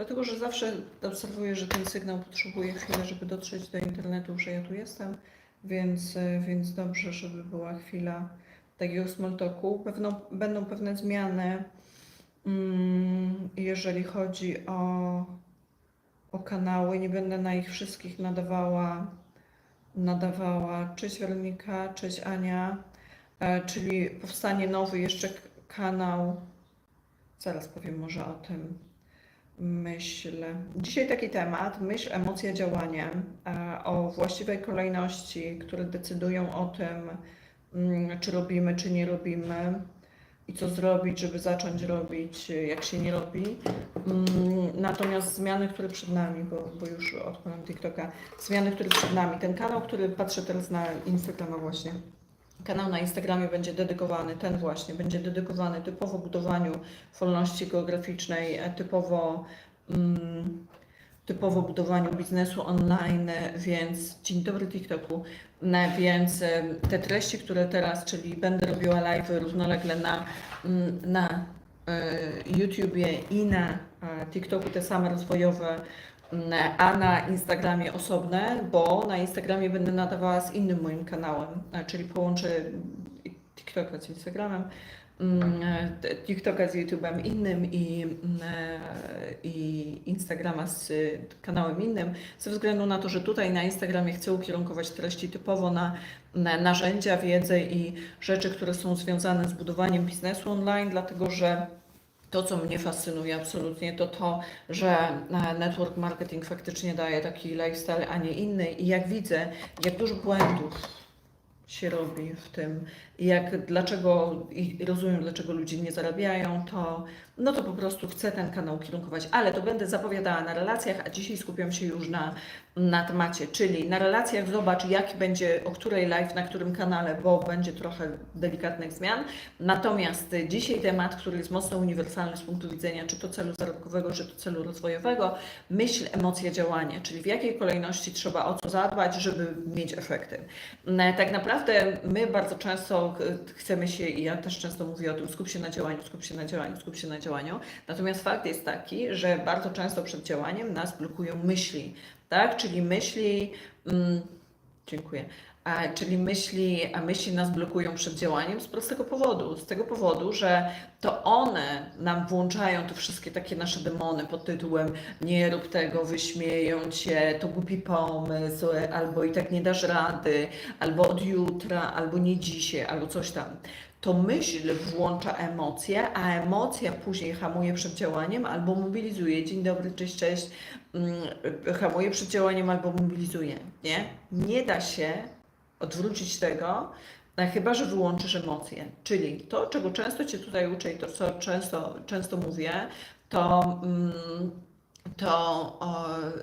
Dlatego, że zawsze obserwuję, że ten sygnał potrzebuje chwilę, żeby dotrzeć do internetu, że ja tu jestem, więc, e, więc dobrze, żeby była chwila takiego small talku. Pewno, będą pewne zmiany, mm, jeżeli chodzi o, o kanały. Nie będę na ich wszystkich nadawała, nadawała. Cześć Weronika, cześć Ania, e, czyli powstanie nowy jeszcze kanał. Zaraz powiem może o tym. Myśl. Dzisiaj taki temat, myśl, emocja, działanie, e, o właściwej kolejności, które decydują o tym, mm, czy robimy, czy nie robimy i co zrobić, żeby zacząć robić, jak się nie robi. Mm, Natomiast zmiany, które przed nami, bo, bo już odpalam TikToka, zmiany, które przed nami, ten kanał, który patrzę teraz na Instagrama właśnie, Kanał na Instagramie będzie dedykowany, ten właśnie, będzie dedykowany typowo budowaniu wolności geograficznej, e, typowo, mm, typowo budowaniu biznesu online, więc dzień dobry TikToku, Ne, więc e, te treści, które teraz, czyli będę robiła live równolegle na, mm, na e, YouTubie i na TikToku, te same rozwojowe, a na Instagramie osobne, bo na Instagramie będę nadawała z innym moim kanałem, e, czyli połączę TikToka z Instagramem, mm, e, TikToka z YouTube'em innym i, mm, e, i Instagrama z kanałem innym, ze względu na to, że tutaj na Instagramie chcę ukierunkować treści typowo na, na narzędzia, wiedzę i rzeczy, które są związane z budowaniem biznesu online, dlatego że to, co mnie fascynuje absolutnie, to to, że e, network marketing faktycznie daje taki lifestyle, a nie inny. I jak widzę, jak dużo błędów się robi w tym, jak dlaczego, i rozumiem, dlaczego ludzie nie zarabiają, to no to po prostu chcę ten kanał kierunkować, ale to będę zapowiadała na relacjach, a dzisiaj skupiam się już na, na temacie, czyli na relacjach zobacz, jaki będzie, o której live, na którym kanale, bo będzie trochę delikatnych zmian. Natomiast dzisiaj temat, który jest mocno uniwersalny z punktu widzenia czy to celu zarobkowego, czy to celu rozwojowego, myśl, emocja, działanie, czyli w jakiej kolejności trzeba o co zadbać, żeby mieć efekty. Mm, Tak naprawdę my bardzo często y, chcemy się, i ja też często mówię o tym, skup się na działaniu, skup się na działaniu, skup się na działaniu. Natomiast fakt jest taki, że bardzo często przed działaniem nas blokują myśli, tak? Czyli myśli, mm, dziękuję, a, czyli myśli, a myśli nas blokują przed działaniem z prostego powodu, z tego powodu, że to one nam włączają te wszystkie takie nasze demony pod tytułem nie rób tego, wyśmieją cię, to głupi pomysł, albo i tak nie dasz rady, albo od jutra, albo nie dzisiaj, albo coś tam to myśl włącza emocje, a emocja później hamuje przed działaniem albo mobilizuje. Dzień dobry, cześć, cześć. Mm, Hamuje przed działaniem albo mobilizuje. Nie? Nie da się odwrócić tego, chyba że wyłączysz emocje. Czyli to, czego często Cię tutaj uczę i to, co często, często mówię, to. Mm, to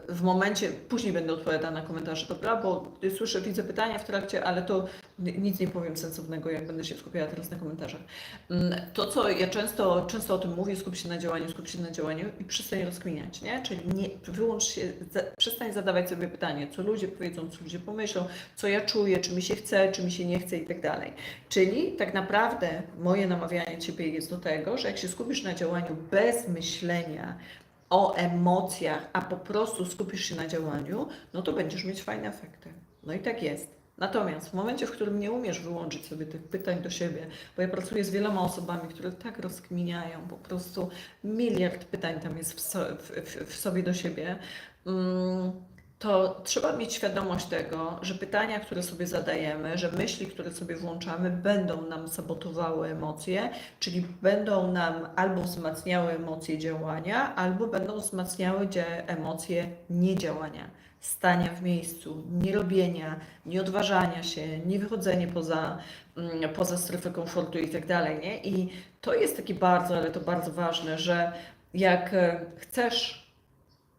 w momencie, później będę odpowiadała na komentarze, dobra, bo słyszę, widzę pytania w trakcie, ale to ni- nic nie powiem sensownego, jak będę się skupiała teraz na komentarzach. Mm, To, co ja często, często o tym mówię, skup się na działaniu, skup się na działaniu i przestań rozkminiać, nie? Czyli nie, wyłącz się, za, przestań zadawać sobie pytanie, co ludzie powiedzą, co ludzie pomyślą, co ja czuję, czy mi się chce, czy mi się nie chce i tak dalej. Czyli tak naprawdę moje namawianie Ciebie jest do tego, że jak się skupisz na działaniu bez myślenia, o emocjach, a po prostu skupisz się na działaniu, no to będziesz mieć fajne efekty. No i tak jest. Natomiast w momencie, w którym nie umiesz wyłączyć sobie tych pytań do siebie, bo ja pracuję z wieloma osobami, które tak rozkminiają, po prostu miliard pytań tam jest w, so, w, w, w sobie do siebie, mm, to trzeba mieć świadomość tego, że pytania, które sobie zadajemy, że myśli, które sobie włączamy, będą nam sabotowały emocje, czyli będą nam albo wzmacniały emocje działania, albo będą wzmacniały emocje niedziałania, stania w miejscu, nierobienia, nieodważania się, niewychodzenie poza, mm, poza strefę komfortu i tak dalej? I to jest takie bardzo, ale to bardzo ważne, że jak e, chcesz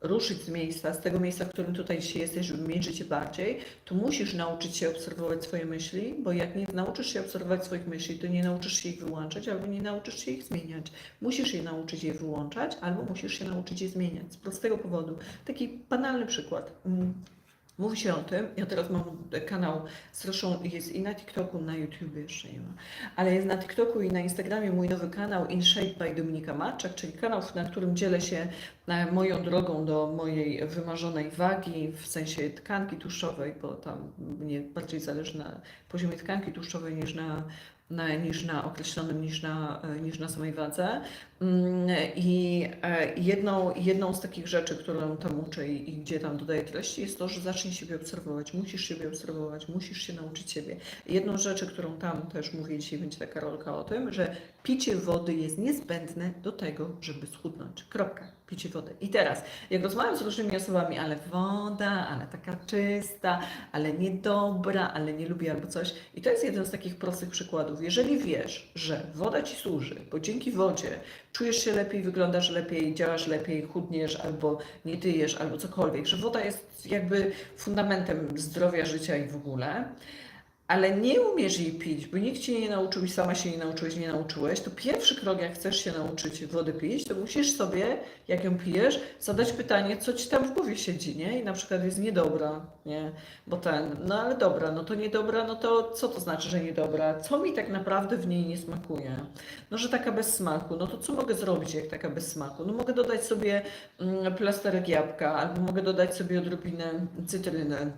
ruszyć z miejsca, z tego miejsca, w którym tutaj dzisiaj jesteś, żeby mieć życie bardziej, to musisz nauczyć się obserwować swoje myśli, bo jak nie nauczysz się obserwować swoich myśli, to nie nauczysz się ich wyłączać albo nie nauczysz się ich zmieniać. Musisz je nauczyć je wyłączać albo musisz się nauczyć je zmieniać z prostego powodu. Taki banalny przykład. Mówi się o tym, ja teraz mam kanał, zresztą jest i na TikToku, na YouTube jeszcze nie ma, ale jest na TikToku i na Instagramie mój nowy kanał In Shape by Dominika Maczak, czyli kanał, na którym dzielę się e, moją drogą do mojej wymarzonej wagi, w sensie tkanki tłuszczowej, bo tam mnie bardziej zależy na poziomie tkanki tłuszczowej niż na, niż na określonym, niż na, e, niż na samej wadze. Mm, I e, jedną, jedną z takich rzeczy, którą tam uczę i, i gdzie tam dodaję treści, jest to, że zacznij siebie obserwować. Musisz siebie obserwować, musisz się nauczyć siebie. Jedną z rzeczy, którą tam też mówię dzisiaj, będzie taka rolka o tym, że picie wody jest niezbędne do tego, żeby schudnąć. Kropka. Picie wody. I teraz, jak rozmawiam z różnymi osobami, ale woda, ale taka czysta, ale niedobra, ale nie lubię albo coś. I to jest jeden z takich prostych przykładów. Jeżeli wiesz, że woda ci służy, bo dzięki wodzie czujesz się lepiej, wyglądasz lepiej, działasz lepiej, chudniesz albo nie tyjesz, albo cokolwiek, że woda jest jakby fundamentem zdrowia, życia i w ogóle, ale nie umiesz jej pić, bo nikt cię nie nauczył i sama się nie nauczyłeś, nie nauczyłeś, to pierwszy krok, jak chcesz się nauczyć wody pić, to musisz sobie, jak ją pijesz, zadać pytanie, co ci tam w głowie siedzi, nie? I na przykład jest niedobra, nie? Bo ten, no ale dobra, no to niedobra, no to co to znaczy, że niedobra? Co mi tak naprawdę w niej nie smakuje? No, że taka bez smaku, no to co mogę zrobić, jak taka bez smaku? No mogę dodać sobie mm, plasterek jabłka, albo mogę dodać sobie odrobinę cytryny,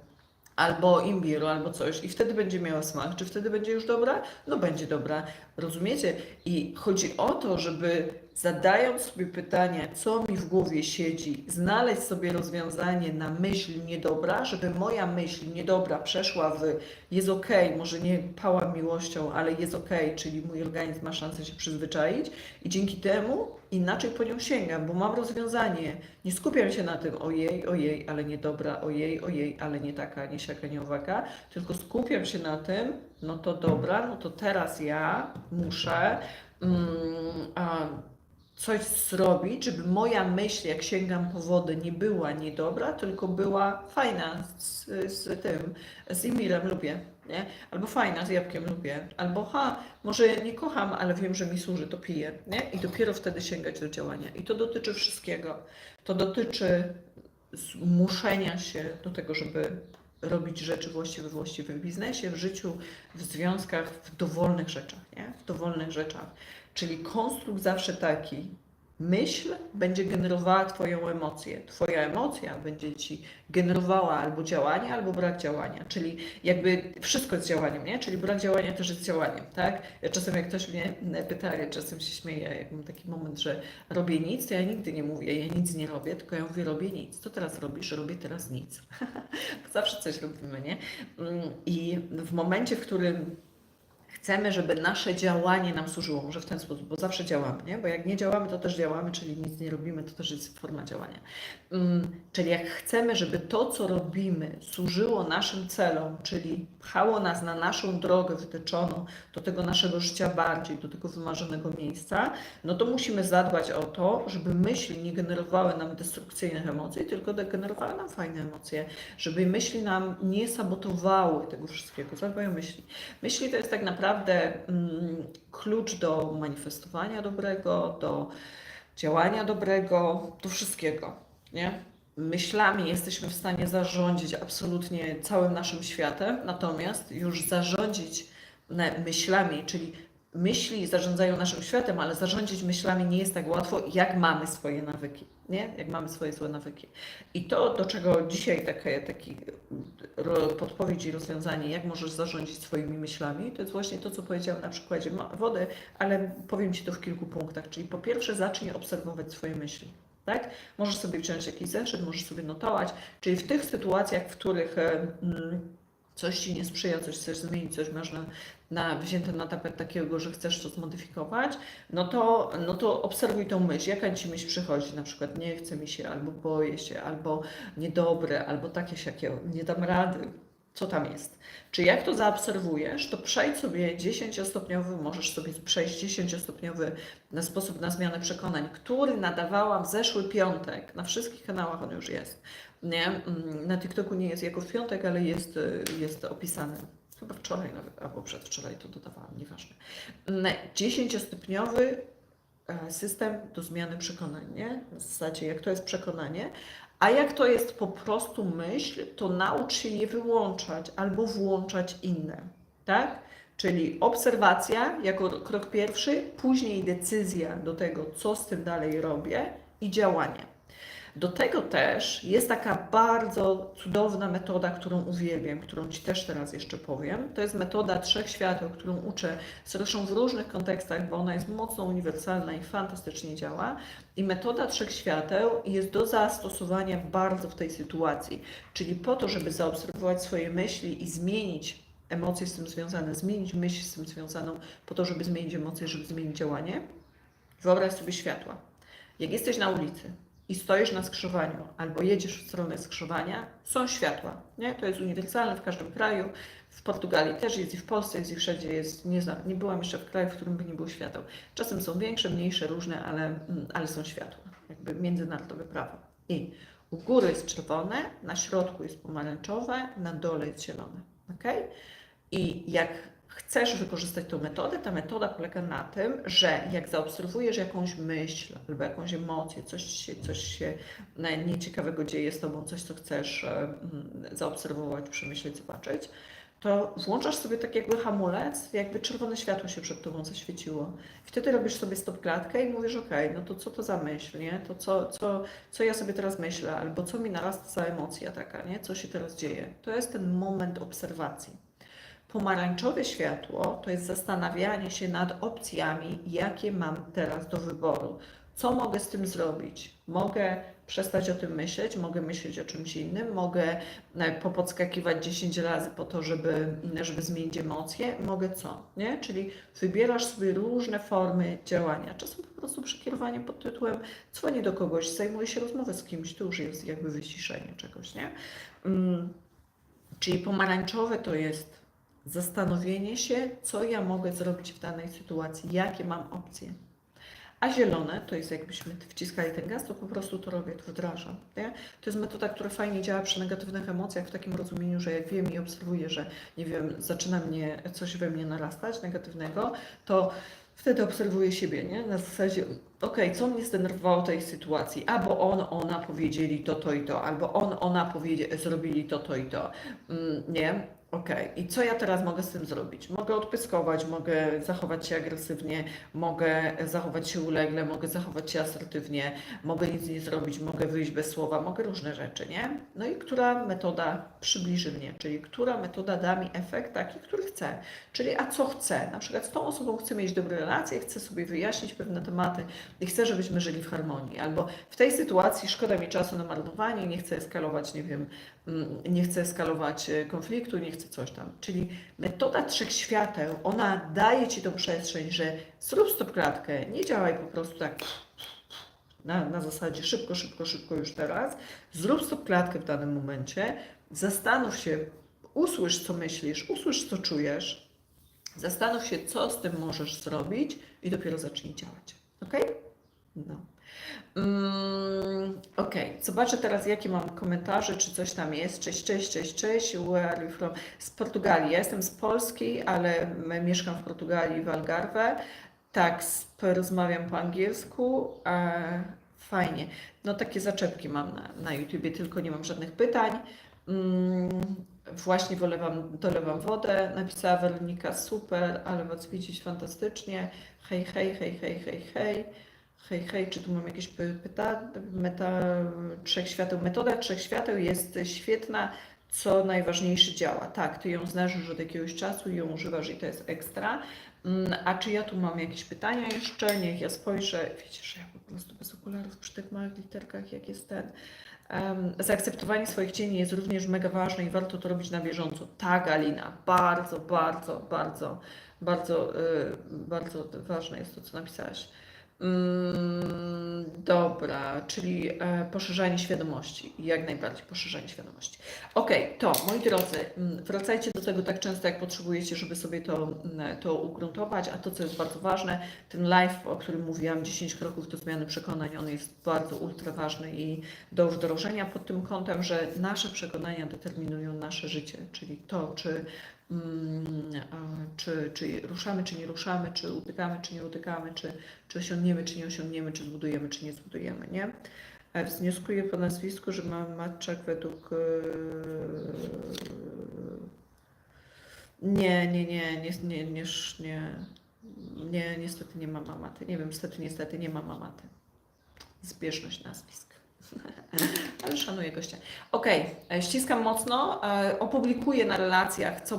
albo imbiru, albo coś i wtedy będzie miała smak. Czy wtedy będzie już dobra? No będzie dobra. Rozumiecie? I chodzi o to, żeby zadając sobie pytania, co mi w głowie siedzi, znaleźć sobie rozwiązanie na myśl niedobra, żeby moja myśl niedobra przeszła w jest okej, może nie pała miłością, ale jest okej, czyli mój organizm ma szansę się przyzwyczaić i dzięki temu inaczej po nią sięgam, bo mam rozwiązanie. Nie skupiam się na tym ojej, ojej, ale niedobra, ojej, ojej, ale nie taka, nie siaka, nie owaka, tylko skupiam się na tym, no to dobra, no to teraz ja muszę mm, a, coś zrobić, żeby moja myśl, jak sięgam po wodę, nie była niedobra, tylko była fajna z, z tym, z imbirem lubię, nie? Albo fajna, z jabłkiem lubię, albo ha, może nie kocham, ale wiem, że mi służy, to piję, nie? I dopiero wtedy sięgać do działania. I to dotyczy wszystkiego. To dotyczy zmuszenia się do tego, żeby robić rzeczy właściwe, właściwe w biznesie, w życiu, w związkach, w dowolnych rzeczach, nie? W dowolnych rzeczach. Czyli konstrukt zawsze taki. Myśl będzie generowała Twoją emocję. Twoja emocja będzie Ci generowała albo działanie, albo brak działania. Czyli jakby wszystko jest działaniem, nie? Czyli brak działania też jest działaniem, tak? Ja czasem jak ktoś mnie pyta, ja czasem się śmieję, jak mam taki moment, że robię nic, to ja nigdy nie mówię, ja nic nie robię, tylko ja mówię, robię nic. Co teraz robisz? Robię teraz nic. Zawsze coś robimy, nie? Mm, I w momencie, w którym chcemy, żeby nasze działanie nam służyło, może w ten sposób, bo zawsze działamy, nie? Bo jak nie działamy, to też działamy, czyli nic nie robimy, to też jest forma działania. Um, czyli jak chcemy, żeby to, co robimy, służyło naszym celom, czyli pchało nas na naszą drogę wytyczoną do tego naszego życia bardziej, do tego wymarzonego miejsca, no to musimy zadbać o to, żeby myśli nie generowały nam destrukcyjnych emocji, tylko generowały nam fajne emocje, żeby myśli nam nie sabotowały tego wszystkiego. Zadbaj o myśli. Myśli to jest tak naprawdę mm, klucz do manifestowania dobrego, do działania dobrego, do wszystkiego. Nie? Myślami jesteśmy w stanie zarządzić absolutnie całym naszym światem, natomiast już zarządzić myślami, czyli myśli zarządzają naszym światem, ale zarządzić myślami nie jest tak łatwo, jak mamy swoje nawyki, nie? Jak mamy swoje złe nawyki. I to, do czego dzisiaj takie, taki podpowiedź i rozwiązanie, jak możesz zarządzić swoimi myślami, to jest właśnie to, co powiedziałam na przykładzie wody, ale powiem Ci to w kilku punktach. Czyli po pierwsze zacznij obserwować swoje myśli. Tak? Możesz sobie wziąć jakiś zeszyt, możesz sobie notować, czyli w tych sytuacjach, w których mm, coś Ci nie sprzyja, coś chcesz zmienić, coś masz na, na, wzięte na tapet takiego, że chcesz to zmodyfikować, no to, no to obserwuj tą myśl, jaka Ci myśl przychodzi, na przykład nie chce mi się, albo boję się, albo niedobre, albo takie siakie, nie dam rady, co tam jest. Czy jak to zaobserwujesz, to przejdź sobie 10-stopniowy, możesz sobie przejść 10-stopniowy na sposób na zmianę przekonań, który nadawałam w zeszły piątek. Na wszystkich kanałach on już jest. Nie? Mm, Na TikToku nie jest jako w piątek, ale jest, y, jest opisany. Chyba wczoraj nawet, albo przedwczoraj to dodawałam, nieważne. Mm, 10-stopniowy e, system do zmiany przekonań, nie? W zasadzie, jak to jest przekonanie, a jak to jest po prostu myśl, to naucz się je wyłączać albo włączać inne, tak? Czyli obserwacja jako krok pierwszy, później decyzja do tego, co z tym dalej robię i działanie. Do tego też jest taka bardzo cudowna metoda, którą uwielbiam, którą Ci też teraz jeszcze powiem. To jest metoda trzech świateł, którą uczę zresztą w różnych kontekstach, bo ona jest mocno uniwersalna i fantastycznie działa. I metoda trzech świateł jest do zastosowania bardzo w tej sytuacji, czyli po to, żeby zaobserwować swoje myśli i zmienić emocje z tym związane, zmienić myśl z tym związaną, po to, żeby zmienić emocje, żeby zmienić działanie. Wyobraź sobie światła. Jak jesteś na ulicy, i stoisz na skrzyżowaniu albo jedziesz w stronę skrzyżowania, są światła. Nie? To jest uniwersalne w każdym kraju. W Portugalii też jest i w Polsce jest i wszędzie jest. Nie, znam, nie byłam jeszcze w kraju, w którym by nie było świateł. Czasem są większe, mniejsze, różne, ale, mm, ale są światła. Jakby międzynarodowe prawo. I u góry jest czerwone, na środku jest pomarańczowe, na dole jest zielone. Okay? I jak chcesz wykorzystać tą metodę, ta metoda polega na tym, że jak zaobserwujesz jakąś myśl albo jakąś emocję, coś się, coś się nieciekawego dzieje z tobą, coś, co chcesz e, mm, zaobserwować, przemyśleć, zobaczyć, to włączasz sobie tak jakby hamulec, jakby czerwone światło się przed tobą zaświeciło. Wtedy robisz sobie stop klatkę i mówisz, ok, no to co to za myśl, nie? To co, co, co ja sobie teraz myślę, albo co mi narasta za emocja taka, nie? Co się teraz dzieje. To jest ten moment obserwacji. Pomarańczowe światło to jest zastanawianie się nad opcjami, jakie mam teraz do wyboru. Co mogę z tym zrobić? Mogę przestać o tym myśleć, mogę myśleć o czymś innym, mogę e, popodskakiwać 10 razy po to, żeby, żeby zmienić emocje, mogę co? Nie? Czyli wybierasz sobie różne formy działania. Czasem po prostu przekierowanie pod tytułem dzwonię do kogoś, zajmuję się rozmową z kimś, to już jest jakby wyciszenie czegoś, nie? Mm, czyli pomarańczowe to jest zastanowienie się, co ja mogę zrobić w danej sytuacji, jakie mam opcje. A zielone to jest jakbyśmy wciskali ten gaz, to po prostu to robię, to wdrażam. Nie? To jest metoda, która fajnie działa przy negatywnych emocjach w takim rozumieniu, że jak wiem i obserwuję, że nie wiem, zaczyna mnie coś we mnie narastać negatywnego, to wtedy obserwuję siebie, nie? Na zasadzie, okej, okay, co mnie zdenerwowało w tej sytuacji? Albo on, ona powiedzieli to, to i to, albo on, ona powiedzieli, zrobili to, to i to. Mm, nie? Okay. i co ja teraz mogę z tym zrobić? Mogę odpyskować, mogę zachować się agresywnie, mogę zachować się ulegle, mogę zachować się asertywnie, mogę nic nie zrobić, mogę wyjść bez słowa, mogę różne rzeczy, nie? No i która metoda przybliży mnie, czyli która metoda da mi efekt taki, który chcę. Czyli a co chcę? Na przykład z tą osobą chcę mieć dobre relacje, chcę sobie wyjaśnić pewne tematy i chcę, żebyśmy żyli w harmonii. Albo w tej sytuacji szkoda mi czasu na marnowanie, nie chcę eskalować, nie wiem, mm, nie chcę eskalować e, konfliktu, nie chcę coś tam. Czyli metoda trzech świateł, ona daje Ci tą przestrzeń, że zrób stopklatkę, nie działaj po prostu tak na, na zasadzie szybko, szybko, szybko już teraz. Zrób stopklatkę w danym momencie, zastanów się, usłysz co myślisz, usłysz co czujesz, zastanów się co z tym możesz zrobić i dopiero zacznij działać. Ok? No. Mm, ok, zobaczę teraz, jakie mam komentarze, czy coś tam jest. Cześć, cześć, cześć, cześć. Where are you from? Z Portugalii. Ja jestem z Polski, ale mieszkam w Portugalii, w Algarve. Tak, rozmawiam po angielsku. Fajnie. No takie zaczepki mam na, na YouTubie, tylko nie mam żadnych pytań. Mm, właśnie wolewam, dolewam wodę. Napisała Weronika, super, ale was widzieć fantastycznie. Hej, hej, hej, hej, hej, hej. Hej, hej, czy tu mam jakieś pytania? Meta trzech świateł. Metoda trzech świateł jest świetna, co najważniejsze działa. Tak, ty ją znasz już od jakiegoś czasu i ją używasz i to jest ekstra. Mm, a czy ja tu mam jakieś pytania jeszcze? Niech ja spojrzę. Wiecie, że ja po prostu bez okularów przy tych małych literkach, jak jest ten. Um, zaakceptowanie swoich cieni jest również mega ważne i warto to robić na bieżąco. Tak, Alina, bardzo, bardzo, bardzo, bardzo, yy, bardzo ważne jest to, co napisałaś. Mm, dobra, czyli e, poszerzanie świadomości. Jak najbardziej poszerzanie świadomości. Ok, to moi drodzy, mm, wracajcie do tego tak często, jak potrzebujecie, żeby sobie to, mm, to ugruntować. A to, co jest bardzo ważne, ten live, o którym mówiłam, 10 kroków do zmiany przekonań, on jest bardzo ultra ważny i do wdrożenia pod tym kątem, że nasze przekonania determinują nasze życie, czyli to, czy Mm, czy, czy ruszamy, czy nie ruszamy, czy utykamy, czy nie utykamy, czy, czy osiągniemy, czy nie osiągniemy, czy zbudujemy, czy nie zbudujemy, nie? E, wnioskuję po nazwisku, że mam matczak według... E, nie, nie, nie, nie, nie, nie, nie, nie niestety nie ma mamaty. Nie wiem, niestety, niestety nie ma mamaty. Zbieżność nazwisk. Ale szanuję gościa. Ok, e, ściskam mocno. Opublikuję na relacjach, co